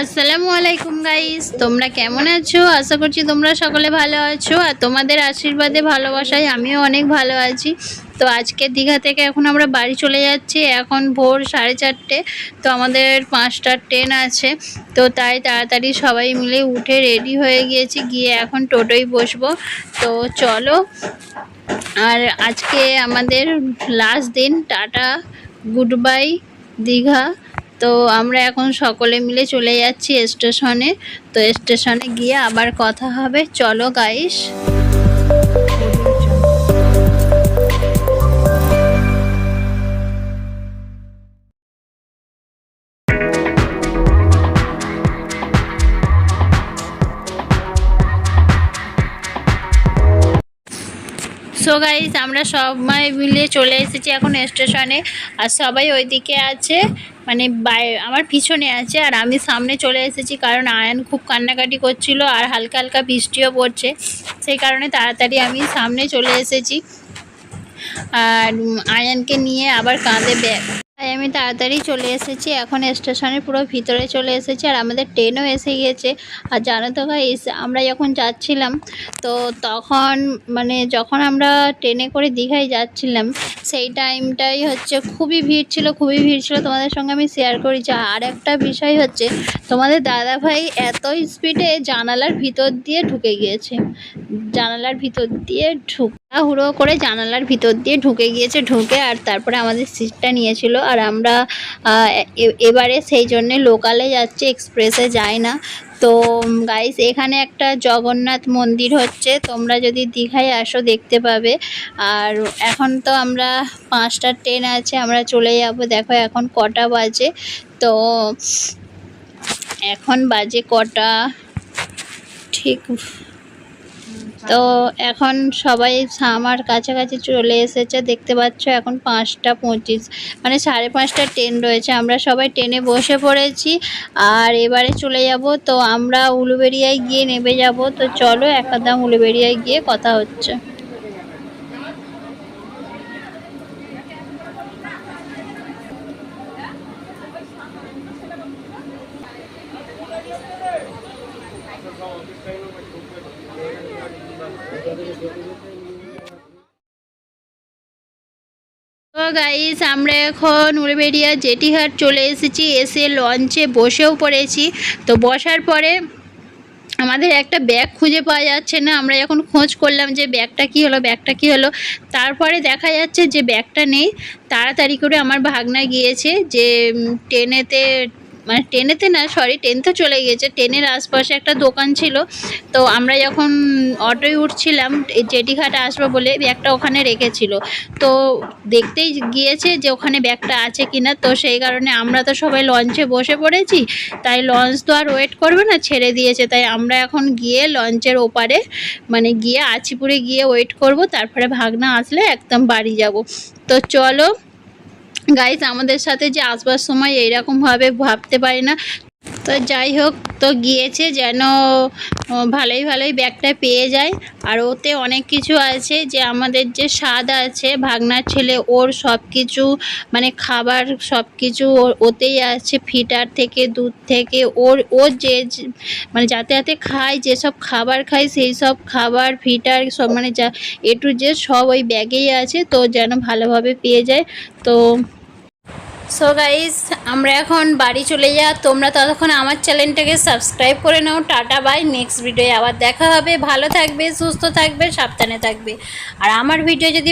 আসসালামু আলাইকুম গাইস তোমরা কেমন আছো? আশা করছি তোমরা সকলে ভালো আছো। আর তোমাদের আশীর্বাদে, ভালোবাসায় আমিও অনেক ভালো আছি। তো আজকে দীঘা থেকে এখন আমরা বাড়ি চলে যাচ্ছি। এখন ভোর সাড়ে চারটে। তো আমাদের পাঁচটার ট্রেন আছে। তো তাই তাড়াতাড়ি সবাই মিলে উঠে রেডি হয়ে গিয়েছি। গিয়ে এখন টোটোয় বসবো। তো চলো। আর আজকে আমাদের লাস্ট দিন। Tata good bye Digha. তো আমরা এখন সকলে মিলে চলে যাচ্ছি স্টেশনে। তো স্টেশনে গিয়ে আবার কথা হবে। চলো গাইস সো গাইজ আমরা সবাই মিলে চলে এসেছি এখন স্টেশনে। আর সবাই ওইদিকে আছে মানে বাই আমার পিছনে আছে, আর আমি সামনে চলে এসেছি কারণ আয়ন খুব কান্নাকাটি করছিল আর হালকা হালকা বৃষ্টিও পড়ছে। সেই কারণে তাড়াতাড়ি আমি সামনে চলে এসেছি। আর আয়ানকে নিয়ে আবার কাঁধে ব্যাগ তাই আমি তাড়াতাড়ি চলে এসেছি। এখন স্টেশনের পুরো ভিতরে চলে এসেছি আর আমাদের ট্রেনও এসে গিয়েছে। আর জানো তো গাইস আমরা যখন যাচ্ছিলাম, তো তখন মানে যখন আমরা ট্রেনে করে দীঘায় যাচ্ছিলাম, সেই টাইমটাই হচ্ছে খুবই ভিড় ছিল, খুবই ভিড় ছিল। তোমাদের সঙ্গে আমি শেয়ার করেছি। আর একটা বিষয় হচ্ছে, তোমাদের দাদাভাই এত স্পিডে জানালার ভিতর দিয়ে ঢুকে গিয়েছে। জানালার ভিতর দিয়ে ঢুক হুড়ো করে জানালার ভিতর দিয়ে ঢুকে গিয়েছে। ঢুকে আর তারপরে আমাদের সিটটা নিয়েছিল। আর আমরা এ- এবারে সেই জন্যে লোকালে যাচ্ছে এক্সপ্রেসে যায় না। তো গাইস এখানে একটা জগন্নাথ মন্দির হচ্ছে, তোমরা যদি দীঘায় আসো দেখতে পাবে। আর এখন তো আমরা পাঁচটা ট্রেন আছে, আমরা চলে যাব। দেখো এখন কটা বাজে। তো, এখন বাজে কটা, ঠিক তো এখন সবাই আমার কাছাকাছি চলে এসেছে, দেখতে পাচ্ছ এখন পাঁচটা পঁচিশ মানে সাড়ে পাঁচটা ট্রেন রয়েছে, আমরা সবাই ট্রেনে বসে পড়েছি আর এবারে চলে যাব, তো আমরা উলুবেড়িয়ায় গিয়ে নেমে যাব, তো চলো একদম উলুবেড়িয়ায় গিয়ে কথা হচ্ছে। তো গাইস আমরা এখন উলবেড়িয়া জেটিঘাট চলে এসেছি। এসে লঞ্চে বসেও পড়েছি। তো বসার পরে আমাদের একটা ব্যাগ খুঁজে পাওয়া যাচ্ছে না। আমরা যখন খোঁজ করলাম যে ব্যাগটা কি হলো ব্যাগটা কি হলো। তারপরে দেখা যাচ্ছে যে ব্যাগটা নেই। তাড়াতাড়ি করে আমার ভাগনা গিয়েছে যে ট্রেনেতে মানে ট্রেনেতে না সরি ট্রেন তো চলে গিয়েছে। ট্রেনের আশপাশে একটা দোকান ছিল। তো আমরা যখন অটোয় উঠছিলাম জেটিঘাটে আসব বলে ব্যাগটা ওখানে রেখেছিল। তো দেখতেই গিয়েছে যে ওখানে ব্যাগটা আছে কিনা। তো সেই কারণে আমরা তো সবাই লঞ্চে বসে পড়েছি। তাই লঞ্চ তো আর ওয়েট করবে না, ছেড়ে দিয়েছে। তাই আমরা এখন গিয়ে লঞ্চের ওপারে মানে গিয়ে আছিপুরে গিয়ে ওয়েট করব। তারপরে ভাগনা আসলে একদম বাড়ি যাব। তো চলো গাইস আমাদের সাথে যে আসবার সময় এইরকমভাবে ভাবতে পারি না। তো যাই হোক, তো গিয়েছে যেন ভালোই ভালোই ব্যাগটা পেয়ে যায়। আর ওতে অনেক কিছু আছে যে আমাদের যে স্বাদ আছে, ভাগনার ছেলে, ওর সব কিছু মানে খাবার সব কিছু ওতেই আছে, ফিটার থেকে, দুধ থেকে, ওর ওর যে যে- মানে যাতে যাতে খায়, যেসব খাবার খায়, সেই সব খাবার, ফিটার, সব মানে যা, এ টু জেড সব ওই ব্যাগেই আছে, তো যেন ভালোভাবে পেয়ে যায়। তো সো গাইজ আমরা এখন বাড়ি চলে যা। তোমরা ততক্ষণ আমার চ্যানেলটাকে সাবস্ক্রাইব করে নাও। Tata, bye. নেক্সট ভিডিও আবার দেখা হবে। ভালো থাকবে, সুস্থ থাকবে, সাবধানে থাকবে। আর আমার ভিডিও যদি